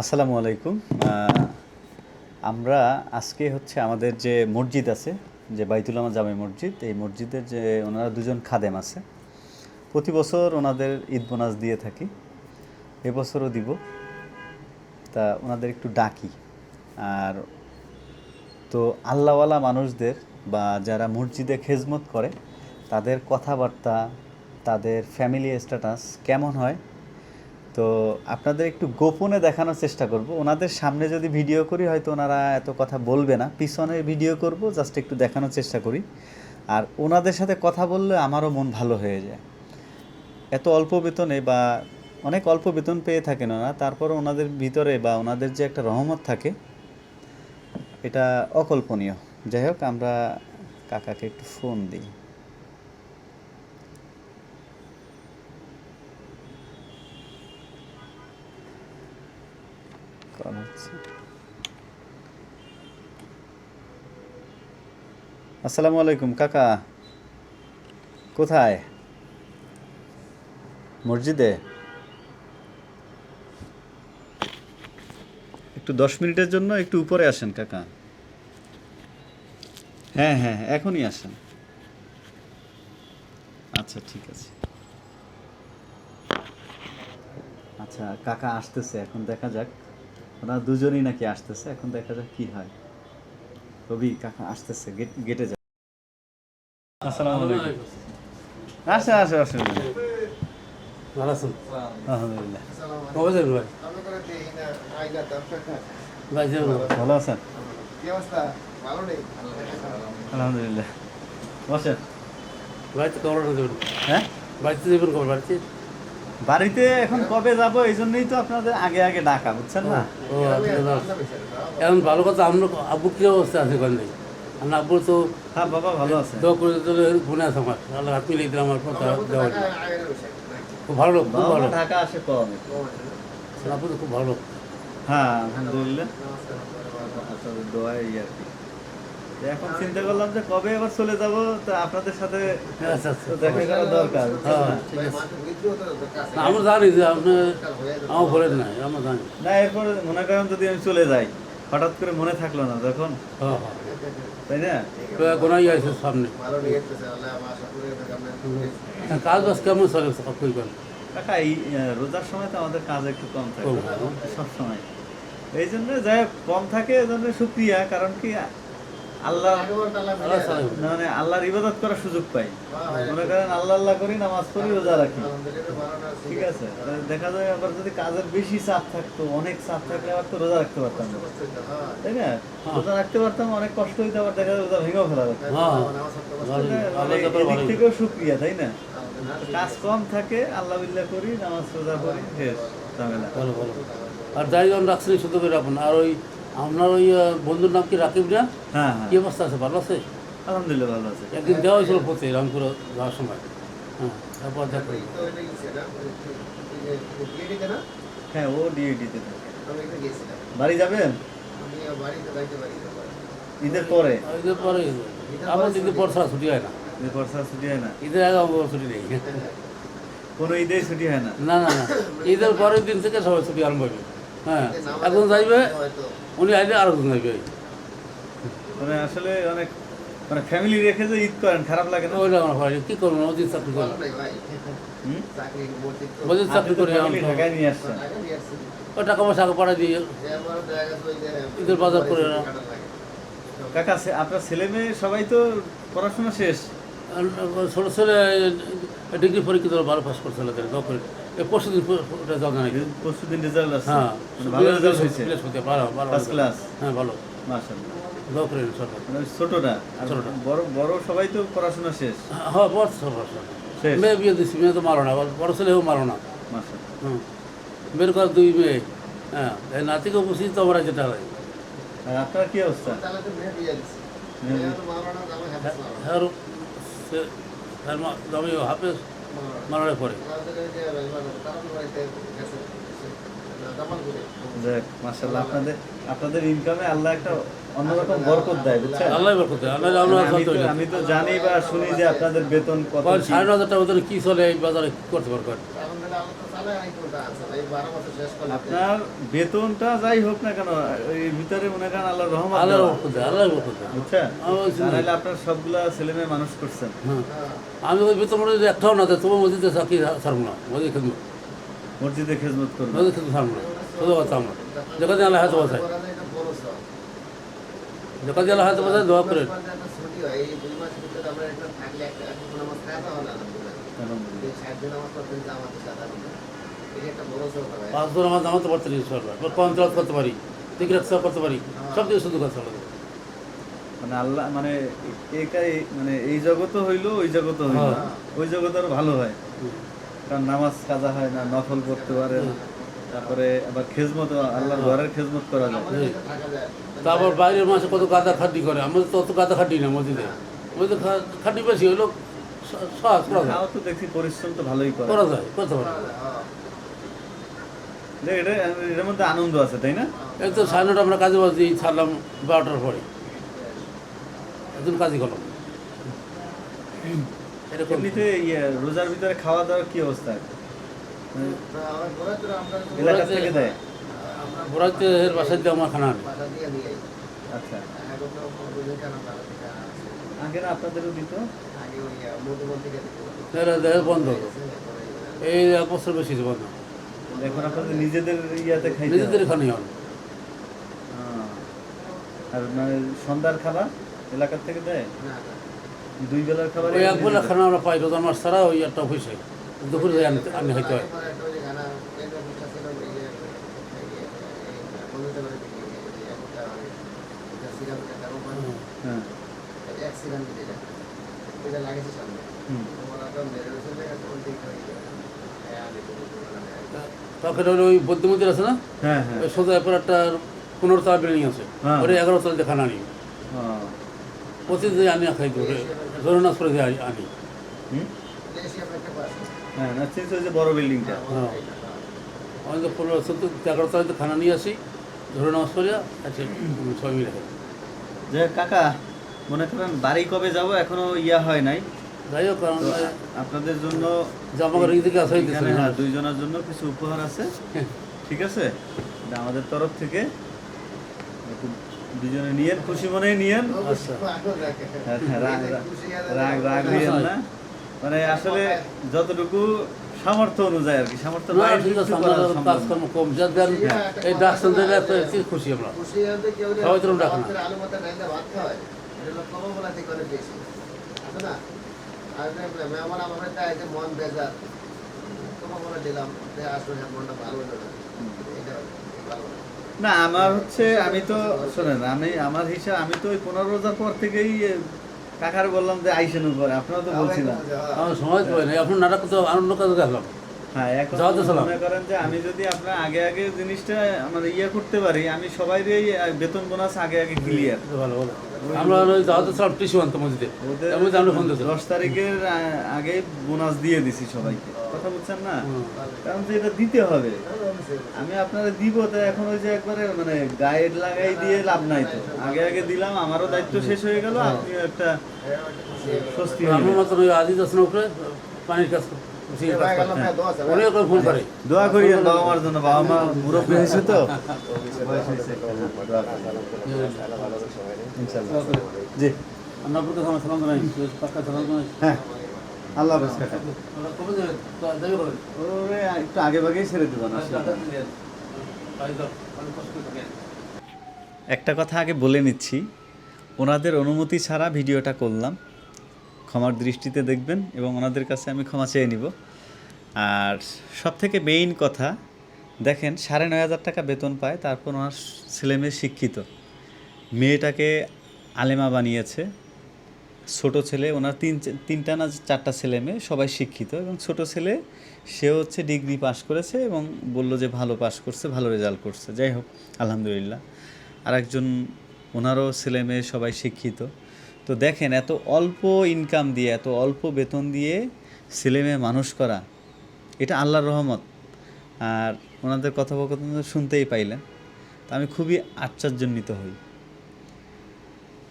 আসসালামু আলাইকুম। আমরা আজকে হচ্ছে আমাদের যে মসজিদ আছে, যে বাইতুলামা জামে মসজিদ, এই মসজিদের যে ওনারা দুজন খাদেম আছে, প্রতি বছর ওনাদের ঈদ বোনাস দিয়ে থাকি। এবছরও দিব। তা ওনাদের একটু ডাকি। আর তো আল্লাহওয়ালা মানুষদের বা যারা মসজিদে খেজমত করে, তাদের কথাবার্তা, তাদের ফ্যামিলি স্ট্যাটাস কেমন হয় তো আপনাদের একটু গোপনে দেখানোর চেষ্টা করব। ওনাদের সামনে যদি ভিডিও করি, হয়তো ওনারা এত কথা বলবে না। পিছনে ভিডিও করব জাস্ট একটু দেখানোর চেষ্টা করি। আর ওনাদের সাথে কথা বললে আমারও মন ভালো হয়ে যায়। এত অল্প বেতনে বা অনেক অল্প বেতন পেয়ে থাকেন ওনারা তারপর ওনাদের ভিতরে বা ওনাদের যে একটা রহমত থাকে, এটা অকল্পনীয়। যাই হোক, আমরা কাকাকে একটু ফোন দিই। আসসালামু আলাইকুম, কাকা। কোথায়? মসজিদে? একটু দশ মিনিটের জন্য একটু উপরে আসেন, কাকা। হ্যাঁ হ্যাঁ এখনই আসেন। আচ্ছা ঠিক আছে। আচ্ছা কাকা আসতেছে, এখন দেখা যাক। ওরা দুজনই নাকি আসতেছে এখন দেখা যাক কি হয়। রবি কাকা আসতেছে গেট- গেটে যা আসসালামু আলাইকুম। আসে আসে আসে। ভালো আছেন? আলহামদুলিল্লাহ। কবে যাবেন ভাই? ভাই। ভালো আছেন? আলহামদুলিল্লাহ। বসেন। বাড়িতে কবে যাবেন হ্যাঁ? বাড়িতে যাবেন কবে বাড়িতে? বাড়িতে এখন কবে যাব এই জন্যই তো আপনাদের আগে আগে ডাকা বুঝছেন না? ও আচ্ছা, এখন ভালো কথা আমরা আব্বু কি অবস্থা আছে নেই আমার আব্বুর তো হ্যাঁ বাবা ভালো আছে। দোয়া করে দিলে গুণে আছে আমার। আল্লাহ হাত মিলিয়ে দিলাম আমার কথা দেওয়া হলো। খুব ভালো খুব ভালো। ঢাকা আসে কম আব্বু তো খুব ভালো হ্যাঁ আলহামদুলিল্লাহ। দোয়াই আর কি। তো এখন চিন্তা করলাম যে কবে আবার চলে যাব তা আপনাদের সাথে আচ্ছা আচ্ছা। দেখা করা দরকার। হ্যাঁ আমরা জানি যে আপনি আমার বলেন নাই আমরা জানি। না এরপর মনে করেন যদি আমি চলে যাই হঠাৎ করে মনে থাকল না তখন হ্যাঁ হ্যাঁ। তাই না? তো গোনাই আছে সামনে। কাজ বাজ কেমন চলে সব কইবেন কাকা এই রোজার সময় তো আমাদের কাজ একটু কম থাকে সব সময়। এই জন্য যাই কম থাকে এই জন্য সুক্রিয়া কারণ কি আল্লাহ আল্লাহ মানে আল্লাহর ইবাদত করার সুযোগ পাই। মনে করেন আল্লাহ আল্লাহ করি নামাজ পড়ি রোজা রাখি। ঠিক আছে? দেখা যায় আবার যদি কাজের বেশি চাপ থাকতো অনেক চাপ থাকলে আবার তো রোজা রাখতে পারতাম না। তাই না? রোজা রাখতে পারতাম অনেক কষ্ট হইতে আবার দেখা যায় রোজা ভেঙেও ফেলা যেত। হ্যাঁ তাআলা এদিক থেকেও সুক্রিয়া তাই না? কাজ কম থাকে আল্লাহ বিল্লাহ করি নামাজ রোজা করি শেষ। ঝামেলা। আর যাই যখন রাখছেন শুধু করে রাখুন। আর ওই আপনার ওই বন্ধুর নাম কি রাকিব না হ্যাঁ কি হ্যাঁ অবস্থা আছে? ভালো আছে? আলহামদুলিল্লাহ ভালো আছে। একদিন দেওয়া হয়েছিল পথে রামপুর যাওয়ার সময়। হ্যাঁ তারপর দেখো হ্যাঁ ও ডিউটিতে বাড়ি যাবেন? ঈদের পরে? ঈদের পরে আমার ঈদের পর ছাড়া ছুটি হয় না। ঈদের পর ছাড়া ছুটি হয় না? ঈদের আগে আমার ছুটি নেই। কোনো ঈদেই ছুটি হয় না? না না না। ঈদের পরের দিন থেকে সবাই ছুটি আরম্ভ হবে হ্যাঁ একজন যাইবে উনি আইলে আর একজন যাইবে। মানে আসলে অনেক মানে ফ্যামিলি রেখে যে ঈদ করেন খারাপ লাগে না? ওইটা আমার হয় কী করব অজিত চাকরি হুম? অজিত চাকরি করে ওই টাকা পয়সা পাঠাই দিয়ে। ঈদের বাজার করে না। কাকা আপনার ছেলে মেয়ে সবাই তো পড়াশোনা শেষ। ছোটো ছেলে ডিগ্রি পরীক্ষা ভালো পাস করছে করে। এই পরশু দিন নাকি পরশু দিন রেজাল্ট আছে হ্যাঁ মানে ভালো রেজাল্ট হয়েছে। ভালো ভালো। ফার্স্ট ক্লাস হ্যাঁ ভালো। মাশাআল্লাহ। মানে ছোটটা। বড় বড় সবাই তো পড়াশোনা শেষ। হ্যাঁ বড় সরকার শেষ। মেয়ে বিয়ে দিচ্ছি মেয়ে তো মারো না বড় ছেলেও মারো না। মাশাআল্লাহ। হুম। মেয়ের কাছে দুই মেয়ে। হ্যাঁ এই নাতিকে বুঝি তো আমরা যেটা হয়। আর আপনার কি অবস্থা? হ্যাঁ সে- জমি হাফেজ মারারে পরে যাক মাশাআল্লাহ আপনাদের আপনাদের ইনকামে আল্লাহ একটা অন্যরকম বরকত দেয় বুঝছেন? আল্লাহ আল্লাহ আমরা আমি তো আমি তো জানি বা শুনি যে আপনাদের বেতন কত কয় কি। সাড়ে হাজার টাকা বেতনে কী চলে এই বাজারে করতে আপনার বেতনটা যাই হোক না কেন এর ভিতরে মনে করেন আল্লাহ রহমত আল্লাহর দেওয়া। বরকত দেয়, আল্লাহর বরকত দেয়। বুঝছেন? আমার বলছি না। তাহলে আপনার সবগুলা ছেলে মেয়ে মানুষ করছেন। হ্যাঁ। আমি ওই বেতন একটাও না তোমার মসজিদে চাকরি ছাড়বো না? মসজিদ খেদমত মসজিদে খেজমত করবেন মসজিদ খেদমত ছাড়বো না। শুধু কথা আমরা যেখানে আল্লাহ হাতে বসায় বসায় দোয়া করেন। পাঁচ জন আমার জামাতে পারতে ইনশাল্লাহ কোরআন করতে পারি দিকরাত সাহেব করতে পারি সব দিকে শুধু কথা মানে আল্লাহ মানে একাই মানে এই জগতও হইল ওই জগতও হইল। হ্যাঁ। ওই জগৎ আরও ভালো হয়। কারণ নামাজ কাজা হয় না নফল করতে পারে তারপরে আবার খেজমত আল্লাহর ঘরের খেজমত করা যায়। তারপর বাইরের মাসে কত গাদা খাটি করে? আমাদের তো অত গাদা খাটি না মসজিদে। মসজিদে খাটি বেশি তাও তো দেখছি পরিশ্রম তো ভালোই করে। করা যায় করতে পারে এটা এটার মধ্যে আনন্দ আছে তাই না? এই তো সাড়ে নটা আমরা কাজে বাজি ছাড়লাম বারোটার পরে। একজন কাজই করলাম। এরকম এমনিতে ইয়ে রোজার ভিতরে খাওয়া দাওয়ার কি অবস্থা? এলাকা থেকে দেয় ঘোরাতে এর বাসায় দিয়ে আমার খানা আচ্ছা। আগে না আপনাদেরও দিত? বন্ধ। এই এক বছর বেশি বন্ধ। এখন আপনাদের নিজেদের ইয়াতে খাইতে নিজেদের খানি হন হ্যাঁ। আর মানে সন্ধ্যার খাবার এলাকার থেকে দেয়? দুই বেলার খাবার ওই এক বেলা খানা আমরা পাই রোজার মাস ছাড়া ওই একটা হয়েছে দুপুরে যাই আনতে আনি খাইতে হয় হ্যাঁ। হুম। তখন হলো ওই বৌদ্ধ মন্দির আছে না? হ্যাঁ হ্যাঁ। ওই সোজা এরপর একটা পনেরো তলা বিল্ডিং আছে। হ্যাঁ। ওটা এগারো তলাতে খানা আনি হ্যাঁ। আনি। খাই করে আনি হ্যাঁ বড় বিল্ডিংটা হ্যাঁ আমাদের পনেরো চোদ্দ এগারো তলাতে খানা নিয়ে আসি। ধরে নামাজ আচ্ছা সবাই মিলে যে কাকা মনে করেন বাড়ি কবে যাব এখনও ইয়া হয় নাই। যাই হোক আমরা আপনাদের জন্য। হ্যাঁ, দুইজনের জন্য কিছু উপহার আছে। ঠিক আছে? আমাদের তরফ থেকে। দুজনে নিয়েন খুশি মনে নিয়েন। আচ্ছা। হ্যাঁ, হ্যাঁ, রাগ রাগ- রাগ রাগ না। মানে আসলে যতটুকু সামর্থ্য অনুযায়ী আর কি সামর্থ্য। কাজকর্ম কম যা দেন এই দিলে খুশি আমরা? সবাই তো ডাকে না। আলু মাথা ডাইলে ভাত খাওয়ায় এটা কম বলা থেকে অনেক বেশি আছে না? আর মেহমান আমার বাড়িতে আইছে মন বেজার। কম বলে দিলাম আসলে মনটা ভালো হলো না। এটা ভালো না। না আমার হচ্ছে আমি তো শোনেন আমি আমার হিসাব আমি তো ওই পনেরো রোজার পর থেকেই কাকার বললাম যে আইসেন উপরে। আপনারা তো বলছিলাম। আমার সময় হয় না এখন নাটক তো আনন্দ কাজে গেলাম। হ্যাঁ এখন। মনে করেন যে আমি যদি আপনার আগে আগে জিনিসটা আমার ইয়ে করতে পারি আমি সবাই বেতন বোনাস আগে আগে ক্লিয়ার ভালো ভালো। আমরা দশ তারিখের আগে বোনাস দিয়ে দিছি সবাইকে। কথা বুঝছেন না? কারণ যে এটা দিতে হবে। আমি আপনারা দিব তো এখন ওই যে একবারে মানে গাইড লাগাই দিয়ে লাভ নাই তো। আগে আগে দিলাম আমারও দায়িত্ব শেষ হয়ে গেল আপনিও একটা স্বস্তি আমার মতন ওই আজিজ আসন উপরে পানির কাজ দোয়া দোয়া করি বাবা মার জন্য বাবা মা মুরব্বী হয়েছে তো। বয়স হয়েছে। দোয়া করি। ইনশাল্লাহ। জি। আমরা আপনার কাছে সালাম জানাই পাক্কা সালাম জানাই হ্যাঁ। আল্লাহ হাফেজ কাকা। ওরে একটু আগে ভাগেই ছেড়ে দেবেন। একটা কথা আগে বলে নিচ্ছি। ওনাদের অনুমতি ছাড়া ভিডিওটা করলাম। ক্ষমার দৃষ্টিতে দেখবেন এবং ওনাদের কাছে আমি ক্ষমা চেয়ে নিব। আর সব থেকে মেইন কথা, দেখেন সাড়ে নয় হাজার টাকা বেতন পায়, তারপর ওনার ছেলে মেয়ে শিক্ষিত। মেয়েটাকে আলেমা বানিয়েছে। ছোট ছেলে, ওনার তিন তিনটা না চারটা ছেলে মেয়ে, সবাই শিক্ষিত এবং ছোট ছেলে, সে হচ্ছে ডিগ্রি পাশ করেছে এবং বলল যে ভালো পাশ করছে, ভালো রেজাল্ট করছে। যাই হোক, আলহামদুলিল্লাহ। আর একজন ওনারও ছেলে মেয়ে সবাই শিক্ষিত। তো দেখেন এত অল্প ইনকাম দিয়ে, এত অল্প বেতন দিয়ে ছেলে মেয়ে মানুষ করা, এটা আল্লাহর রহমত। আর ওনাদের কথোপকথন তো শুনতেই পাইলেন। তো আমি খুবই আশ্চর্যান্বিত হই।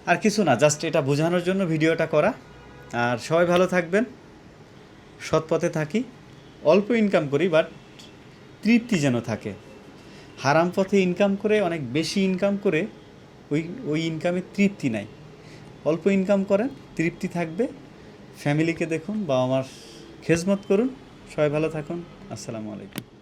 আর কিছু না জাস্ট এটা বোঝানোর জন্য ভিডিওটা করা। আর সবাই ভালো থাকবেন, সৎ পথে থাকি। অল্প ইনকাম করি বাট তৃপ্তি যেন থাকে। হারাম পথে ইনকাম করে, অনেক বেশি ইনকাম করে, ওই ওই ইনকামে তৃপ্তি নাই। অল্প ইনকাম করেন, তৃপ্তি থাকবে। ফ্যামিলিকে দেখুন বাবা মার খেজমত করুন। সবাই ভালো থাকুন। আসসালামু আলাইকুম।